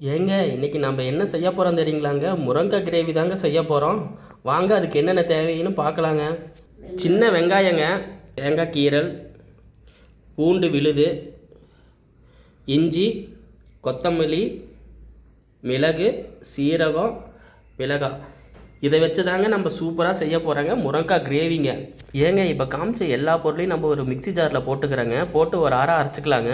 ஏங்க இன்னைக்கு நம்ம என்ன செய்ய போகிறோம் தெரியுங்களாங்க? முருங்கை கிரேவி தாங்க செய்ய போகிறோம் வாங்க அதுக்கு என்னென்ன தேவைன்னு பார்க்கலாங்க. சின்ன வெங்காயங்க தேங்காய் கீரல் பூண்டு விழுது இஞ்சி கொத்தமல்லி மிளகு சீரகம் மிளகாய். இதை வச்சு தாங்க நம்ம சூப்பராக செய்ய போகிறோங்க முருங்காய் கிரேவிங்க. ஏங்க இப்போ காமிச்ச எல்லா பொருளையும் நம்ம ஒரு மிக்ஸி ஜாரில் போட்டுக்கிறோங்க. போட்டு ஒரு அரை அரைச்சிக்கலாங்க.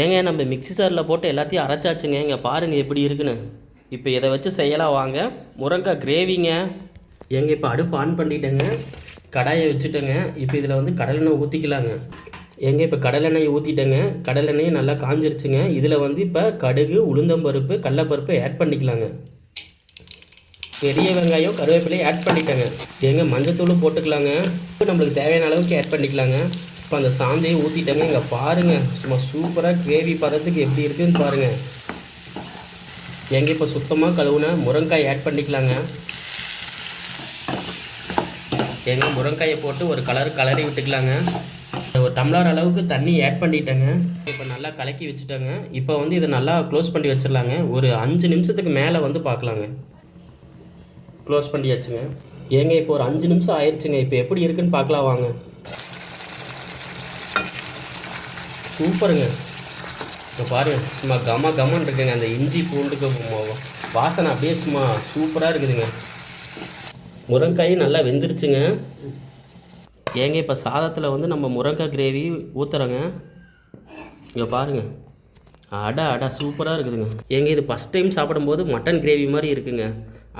ஏங்க நம்ம மிக்ஸி ஜாரில் போட்டு எல்லாத்தையும் அரைச்சாச்சுங்க. இங்கே பாருங்கள் எப்படி இருக்குன்னு. இப்போ இதை வச்சு செய்யலாம் வாங்க. முருங்காய் கிரேவிங்க. ஏங்க இப்போ அடுப்பு ஆன் பண்ணிட்டேங்க. கடாயை வச்சுட்டேங்க. இப்போ இதில் வந்து கடலெண்ணெய் ஊற்றிக்கலாங்க எங்கே இப்போ கடலெண்ணெய் ஊற்றிட்டேங்க கடலெண்ணெய் நல்லா காஞ்சிருச்சுங்க. இதில் வந்து இப்போ கடுகு உளுந்தம்பருப்பு கடலப்பருப்பு ஆட் பண்ணிக்கலாங்க. பெரிய வெங்காயம் கருவேப்பிலையும் ஆட் பண்ணிட்டேங்க எங்கே மஞ்சத்தூளும் போட்டுக்கலாங்க. இப்போ நம்மளுக்கு தேவையான அளவுக்கு ஆட் பண்ணிக்கலாங்க. இப்போ அந்த சாந்தையை ஊற்றிட்டேங்க இங்கே பாருங்கள் சும்மா சூப்பராக கிரேவி பதத்துக்கு எப்படி இருக்குன்னு பாருங்கள் ஏங்க இப்போ சுத்தமாக கழுவுன? முருங்காய் ஆட் பண்ணிக்கலாங்க. ஏங்க முருங்காயை போட்டு ஒரு கலர் கலரி விட்டுக்கலாங்க. ஒரு டம்ளர் அளவுக்கு தண்ணி ஆட் பண்ணிட்டேங்க. இப்போ நல்லா கலக்கி வச்சுட்டேங்க. இப்போ வந்து இதை நல்லா க்ளோஸ் பண்ணி வச்சிடலாங்க. ஒரு அஞ்சு நிமிஷத்துக்கு மேலே வந்து பார்க்கலாங்க. க்ளோஸ் பண்ணியாச்சுங்க. ஏங்க இப்போ ஒரு அஞ்சு நிமிஷம் ஆயிடுச்சுங்க இப்போ எப்படி இருக்குன்னு பார்க்கலாம் வாங்க. சூப்பருங்க. இப்போ பாருங்கள் சும்மா கம கமன் இருக்குங்க. அந்த இஞ்சி பூண்டுக்கு வாசனை அப்படியே சும்மா சூப்பராக இருக்குதுங்க. முருங்காய் நல்லா வெந்துருச்சுங்க. ஏங்க இப்போ சாதத்தில் வந்து நம்ம முருங்காய் கிரேவி ஊற்றுறோங்க இங்கே பாருங்க. அடா அடா சூப்பராக இருக்குதுங்க. ஏங்க இது ஃபஸ்ட் டைம் சாப்பிடும்போது மட்டன் கிரேவி மாதிரி இருக்குங்க.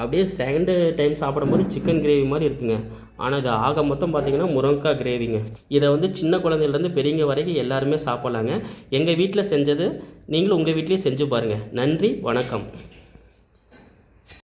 அப்படியே செகண்டு டைம் சாப்பிடும்போது சிக்கன் கிரேவி மாதிரி இருக்குங்க. ஆனால் இது ஆக மொத்தம் பார்த்தீங்கன்னா முருங்கைக்காய் கிரேவிங்க இதை வந்து சின்ன குழந்தையிலேருந்து பெரியவங்க வரைக்கும் எல்லாருமே சாப்பிட்லாங்க. எங்கள் வீட்டில் செஞ்சது நீங்களும் உங்கள் வீட்லேயும் செஞ்சு பாருங்கள் நன்றி வணக்கம்.